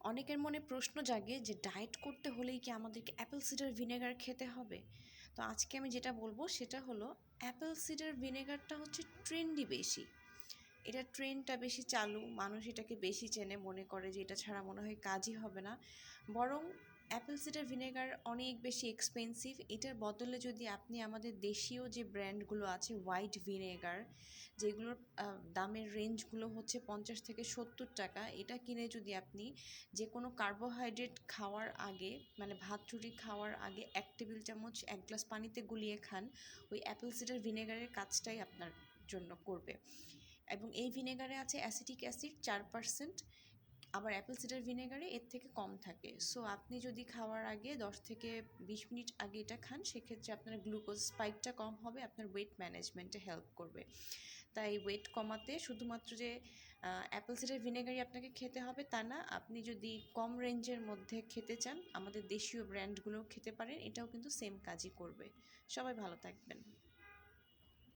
অনেকের মনে প্রশ্ন জাগে যে ডায়েট করতে হলেই কি আমাদেরকে অ্যাপেল সিডার ভিনেগার খেতে হবে? তো আজকে আমি যেটা বলব সেটা হলো অ্যাপেল সিডার ভিনেগারটা হচ্ছে ট্রেন্ডি বেশি। এটা ট্রেন্ডটা বেশি চালু, মানুষ এটাকে বেশি চেনে, মনে করে যে এটা ছাড়া মনে হয় কাজই হবে না। বরং অ্যাপেল সিডার ভিনেগার অনেক বেশি এক্সপেন্সিভ এটার বদলে যদি আপনি আমাদের দেশীয় যে ব্র্যান্ডগুলো আছে হোয়াইট ভিনেগার যেগুলোর দামের রেঞ্জগুলো হচ্ছে পঞ্চাশ থেকে সত্তর টাকা, এটা কিনে যদি আপনি যে কোনো কার্বোহাইড্রেট খাওয়ার আগে মানে ভাত রুটি খাওয়ার আগে এক টেবিল চামচ, এক গ্লাস পানিতে গুলিয়ে খান, ওই অ্যাপেল সিডার ভিনেগারের কাজটাই আপনার জন্য করবে। এবং এই ভিনেগারে আছে অ্যাসিটিক অ্যাসিড চার পার্সেন্ট আবার অ্যাপেল সিডার ভিনেগারে এর থেকে কম থাকে। সো আপনি যদি খাওয়ার আগে দশ থেকে বিশ মিনিট আগে এটা খান, সেক্ষেত্রে আপনার গ্লুকোজ স্পাইকটা কম হবে, আপনার ওয়েট ম্যানেজমেন্টে হেল্প করবে। তাই ওয়েট কমাতে শুধুমাত্র যে অ্যাপেল সিডার ভিনেগারই আপনাকে খেতে হবে তা না, আপনি যদি কম রেঞ্জের মধ্যে খেতে চান, আমাদের দেশীয় ব্র্যান্ডগুলো খেতে পারেন, এটাও কিন্তু সেম কাজই করবে। সবাই ভালো থাকবেন।